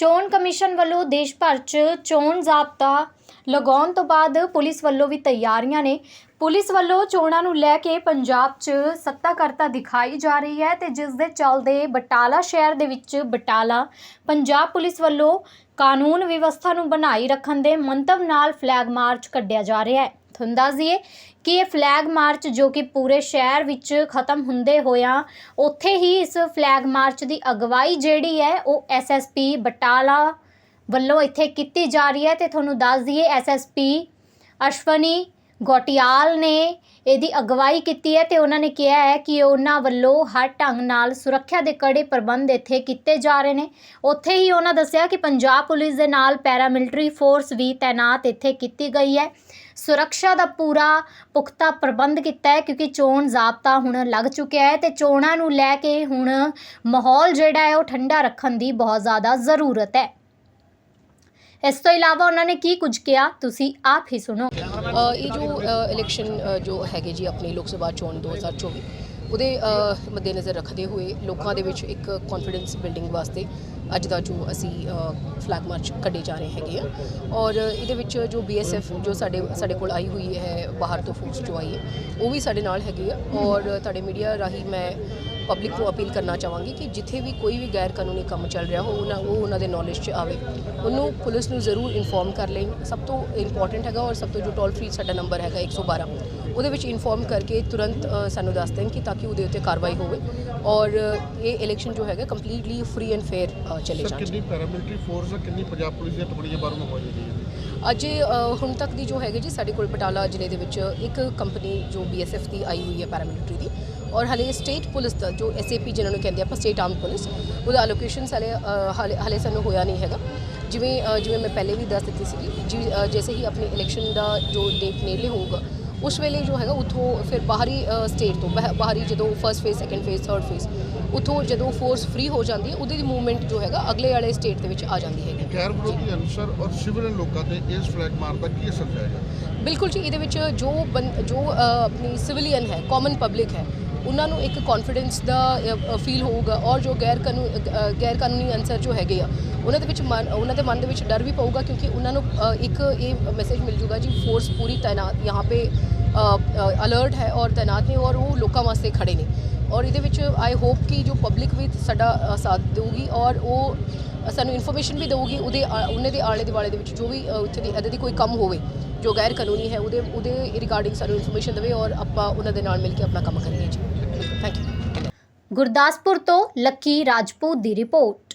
ਚੋਣ ਕਮਿਸ਼ਨ ਵੱਲੋਂ ਦੇਸ਼ ਭਰ 'ਚ ਚੋਣ ਜ਼ਾਬਤਾ ਲਗਾਉਣ ਤੋਂ ਬਾਅਦ ਪੁਲਿਸ ਵੱਲੋਂ ਵੀ ਤਿਆਰੀਆਂ ਨੇ। ਪੁਲਿਸ ਵੱਲੋਂ ਚੋਣਾਂ ਨੂੰ ਲੈ ਕੇ ਪੰਜਾਬ 'ਚ ਸੱਤਾਕਰਤਾ ਦਿਖਾਈ ਜਾ ਰਹੀ ਹੈ ਤੇ ਜਿਸ ਦੇ ਚੱਲਦੇ ਬਟਾਲਾ ਸ਼ਹਿਰ ਦੇ ਵਿੱਚ ਬਟਾਲਾ, ਪੰਜਾਬ ਪੁਲਿਸ ਵੱਲੋਂ ਕਾਨੂੰਨ ਵਿਵਸਥਾ ਨੂੰ ਬਣਾਈ ਰੱਖਣ ਦੇ ਮੰਤਵ ਨਾਲ ਫਲੈਗ ਮਾਰਚ ਕੱਢਿਆ ਜਾ ਰਿਹਾ ਹੈ। ਤੁਹਾਨੂੰ ਦੱਸ ਦਈਏ ਕਿ ਇਹ ਫਲੈਗ ਮਾਰਚ ਜੋ ਕਿ ਪੂਰੇ ਸ਼ਹਿਰ ਵਿੱਚ ਖਤਮ ਹੁੰਦੇ ਹੋਇਆਂ, ਉੱਥੇ ਹੀ ਇਸ ਫਲੈਗ ਮਾਰਚ ਦੀ ਅਗਵਾਈ ਜਿਹੜੀ ਹੈ, ਉਹ ਐਸਐਸਪੀ ਬਟਾਲਾ ਵੱਲੋਂ ਇੱਥੇ ਕੀਤੀ ਜਾ ਰਹੀ ਹੈ। ਤੇ ਤੁਹਾਨੂੰ ਦੱਸ ਦਈਏ ਐਸਐਸਪੀ ਅਸ਼ਵਨੀ ਗੋਟਿਆਲ ਨੇ ਇਹਦੀ ਅਗਵਾਈ ਕੀਤੀ ਹੈ ਤੇ ਉਹਨਾਂ ਨੇ ਕਿਹਾ ਹੈ ਕਿ ਉਹਨਾਂ ਵੱਲੋਂ ਹਰ ਢੰਗ ਨਾਲ ਸੁਰੱਖਿਆ ਦੇ ਕੜੇ ਪ੍ਰਬੰਧ ਇੱਥੇ ਕੀਤੇ ਜਾ ਰਹੇ ਨੇ। ਉੱਥੇ ਹੀ ਉਹਨਾਂ ਦੱਸਿਆ ਕਿ ਪੰਜਾਬ ਪੁਲਿਸ ਦੇ ਨਾਲ ਪੈਰਾਮਿਲਟਰੀ ਫੋਰਸ ਵੀ ਤਾਇਨਾਤ ਇੱਥੇ ਕੀਤੀ ਗਈ ਹੈ। ਸੁਰੱਖਿਆ ਦਾ ਪੂਰਾ ਪੁਖਤਾ ਪ੍ਰਬੰਧ ਕੀਤਾ ਹੈ ਕਿਉਂਕਿ ਚੋਣ ਜ਼ਾਬਤਾ ਹੁਣ ਲੱਗ ਚੁੱਕਿਆ ਹੈ ਤੇ ਚੋਣਾਂ ਨੂੰ ਲੈ ਕੇ ਹੁਣ ਮਾਹੌਲ ਜਿਹੜਾ ਹੈ ਉਹ ਠੰਡਾ ਰੱਖਣ ਦੀ ਬਹੁਤ ਜ਼ਿਆਦਾ ਜ਼ਰੂਰਤ ਹੈ। ਇਸ ਤੋਂ ਇਲਾਵਾ ਉਹਨਾਂ ਨੇ ਕੀ ਕੁਝ ਕਿਹਾ? ਤੁਸੀਂ ਆਪ ਹੀ ਸੁਣੋ। ਇਹ ਜੋ ਇਲੈਕਸ਼ਨ ਜੋ ਹੈਗੇ ਜੀ ਆਪਣੀ ਲੋਕ ਸਭਾ ਚੋਣ 2024 ਉਹਦੇ ਮੱਦੇਨਜ਼ਰ ਰੱਖਦੇ ਹੋਏ ਲੋਕਾਂ ਦੇ ਵਿੱਚ ਇੱਕ ਕੌਨਫੀਡੈਂਸ ਬਿਲਡਿੰਗ ਵਾਸਤੇ ਅੱਜ ਦਾ ਜੋ ਅਸੀਂ ਫਲੈਗ ਮਾਰਚ ਕੱਢੇ ਜਾ ਰਹੇ ਹੈਗੇ ਆ। ਔਰ ਇਹਦੇ ਵਿੱਚ ਜੋ ਬੀਐਸਐਫ ਜੋ ਸਾਡੇ ਸਾਡੇ ਕੋਲ ਆਈ ਹੋਈ ਹੈ, ਬਾਹਰ ਤੋਂ ਫੋਰਸ ਜੋ ਆਈ ਹੈ, ਉਹ ਵੀ ਸਾਡੇ ਨਾਲ ਹੈਗੀ ਆ। ਔਰ ਤੁਹਾਡੇ ਮੀਡੀਆ ਰਾਹੀਂ ਮੈਂ ਪਬਲਿਕ ਨੂੰ ਅਪੀਲ ਕਰਨਾ ਚਾਹਾਂਗੀ ਕਿ ਜਿੱਥੇ ਵੀ ਕੋਈ ਵੀ ਗੈਰ ਕਾਨੂੰਨੀ ਕੰਮ ਚੱਲ ਰਿਹਾ ਹੋ ਉਹਨਾਂ ਉਹ ਉਹਨਾਂ ਦੇ ਨੌਲੇਜ 'ਚ ਆਵੇ। ਉਹਨੂੰ ਪੁਲਿਸ ਨੂੰ ਜ਼ਰੂਰ ਇਨਫੋਰਮ ਕਰ ਲੈਣ ਸਭ ਤੋਂ ਇੰਪੋਰਟੈਂਟ ਹੈਗਾ ਔਰ ਸਭ ਤੋਂ ਜੋ ਟੋਲ ਫ੍ਰੀ ਸਾਡਾ ਨੰਬਰ ਹੈਗਾ 112 ਉਹਦੇ ਵਿੱਚ ਇਨਫੋਰਮ ਕਰਕੇ ਤੁਰੰਤ ਸਾਨੂੰ ਦੱਸ ਦੇਣ ਕਿ ਤਾਂ ਕਿ ਉਹਦੇ ਉੱਤੇ ਕਾਰਵਾਈ ਹੋਵੇ। ਔਰ ਇਹ ਇਲੈਕਸ਼ਨ ਜੋ ਹੈਗਾ ਕੰਪਲੀਟਲੀ ਫ੍ਰੀ ਐਂਡ ਫੇਅਰ ਚੱਲੇ ਜਾਣ ਕਿੰਨੀ ਪੈਰਾਮਿਲਟਰੀ ਫੋਰਸ ਹੈ ਕਿੰਨੀ ਪੰਜਾਬ ਪੁਲਿਸ ਦੀਆਂ ਟੁਕੜੀਆਂ ਬਾਹਰੋਂ ਮੰਗਵਾਈਆਂ ਗਈਆਂ ਅੱਜ ਹੁਣ ਤੱਕ ਦੀ ਜੋ ਹੈਗੇ ਜੀ ਸਾਡੇ ਕੋਲ ਬਟਾਲਾ ਜ਼ਿਲ੍ਹੇ ਦੇ ਵਿੱਚ ਇੱਕ ਕੰਪਨੀ ਜੋ ਬੀਐਸਐਫ ਦੀ ਆਈ ਹੋਈ ਹੈ ਪੈਰਾਮਿਲਟਰੀ ਦੀ। ਔਰ ਹਲੇ ਸਟੇਟ ਪੁਲਿਸ ਦਾ ਜੋ ਐਸਏਪੀ ਜਿਹਨਾਂ ਨੂੰ ਕਹਿੰਦੇ ਆਪਾਂ ਸਟੇਟ ਆਰਮ ਪੁਲਿਸ ਉਹਦਾ ਅਲੋਕੇਸ਼ਨਸ ਹਲੇ ਹਲੇ ਹਲੇ ਸਾਨੂੰ ਹੋਇਆ ਨਹੀਂ ਹੈਗਾ। ਜਿਵੇਂ ਜਿਵੇਂ ਮੈਂ ਪਹਿਲੇ ਵੀ ਦੱਸ ਦਿੱਤੀ ਸੀ ਜੈਸੇ ਹੀ ਆਪਣੀ ਇਲੈਕਸ਼ਨ ਦਾ ਜੋ ਡੇਟ ਨੇੜੇ ਹੋਊਗਾ ਉਸ ਵੇਲੇ ਜੋ ਹੈਗਾ ਉਥੋਂ ਫਿਰ ਬਾਹਰੀ ਸਟੇਟ ਤੋਂ ਬਾਹ- ਬਾਹਰੀ ਜਦੋਂ first phase second phase third phase ਉਥੋਂ ਜਦੋਂ ਫੋਰਸ ਫ੍ਰੀ ਹੋ ਜਾਂਦੀ ਹੈ ਉਹਦੀ ਦੀ ਮੂਵਮੈਂਟ ਜੋ ਹੈਗਾ ਅਗਲੇ ਵਾਲੇ ਸਟੇਟ ਦੇ ਵਿੱਚ ਆ ਜਾਂਦੀ ਹੈਗੀ। ਗੈਰ ਵਿਰੋਧੀ ਅਨਸਰ ਔਰ ਸਿਵਲ ਲੋਕਾਂ ਤੇ ਇਸ ਫਲੈਗ ਮਾਰ ਦਾ ਕੀ ਅਸਰ ਜਾਏਗਾ ਬਿਲਕੁਲ ਜੀ ਇਹਦੇ ਵਿੱਚ ਜੋ ਜੋ ਆਪਣੀ ਸਿਵਲੀਅਨ ਹੈ ਕਾਮਨ ਪਬਲਿਕ ਹੈ ਉਹਨਾਂ ਨੂੰ ਇੱਕ ਕੌਨਫੀਡੈਂਸ ਦਾ ਫੀਲ ਹੋਊਗਾ ਔਰ ਜੋ ਗੈਰ ਕਾਨੂੰ ਗੈਰ ਕਾਨੂੰਨੀ ਅਨਸਰ ਜੋ ਹੈਗੇ ਆ, ਉਹਨਾਂ ਦੇ ਵਿੱਚ ਮਨ, ਉਹਨਾਂ ਦੇ ਮਨ ਦੇ ਵਿੱਚ ਡਰ ਵੀ ਪਊਗਾ ਕਿਉਂਕਿ ਉਹਨਾਂ ਨੂੰ ਇੱਕ ਇਹ ਮੈਸੇਜ ਮਿਲ ਜੂਗਾ ਜੀ ਫੋਰਸ ਪੂਰੀ ਤਾਇਨਾਤ ਯਹਾਂ ਪੇ ਅਲਰਟ ਹੈ ਔਰ ਤਾਇਨਾਤ ਨੇ ਔਰ ਉਹ ਲੋਕਾਂ ਵਾਸਤੇ ਖੜੇ ਨੇ। ਔਰ ਇਹਦੇ ਵਿੱਚ ਆਈ ਹੋਪ ਕਿ ਜੋ ਪਬਲਿਕ ਵੀ ਸਾਡਾ ਸਾਥ ਦੇਊਗੀ ਔਰ ਉਹ ਸਾਨੂੰ ਇਨਫੋਰਮੇਸ਼ਨ ਵੀ ਦੇਊਗੀ ਉਹਦੇ ਆ- ਉਹਨੇ ਦੇ ਆਲੇ ਦੁਆਲੇ ਦੇ ਵਿੱਚ ਜੋ ਵੀ ਉੱਥੇ ਦੀ ਇੱਦਾਂ ਦੀ ਕੋਈ ਕੰਮ ਹੋਵੇ, ਜੋ ਗੈਰ ਕਾਨੂੰਨੀ ਹੈ, ਉਹਦੇ ਉਹਦੇ ਰਿਗਾਰਡਿੰਗ ਸਾਨੂੰ ਇਨਫੋਰਮੇਸ਼ਨ ਦੇਵੇ ਔਰ ਆਪਾਂ ਉਹਨਾਂ ਦੇ ਨਾਲ ਮਿਲ ਕੇ ਆਪਣਾ ਕੰਮ ਕਰੀਏ ਜੀ। ਥੈਂਕ ਯੂ ਗੁਰਦਾਸਪੁਰ ਤੋਂ ਲੱਕੀ ਰਾਜਪੂਤ ਦੀ ਰਿਪੋਰਟ।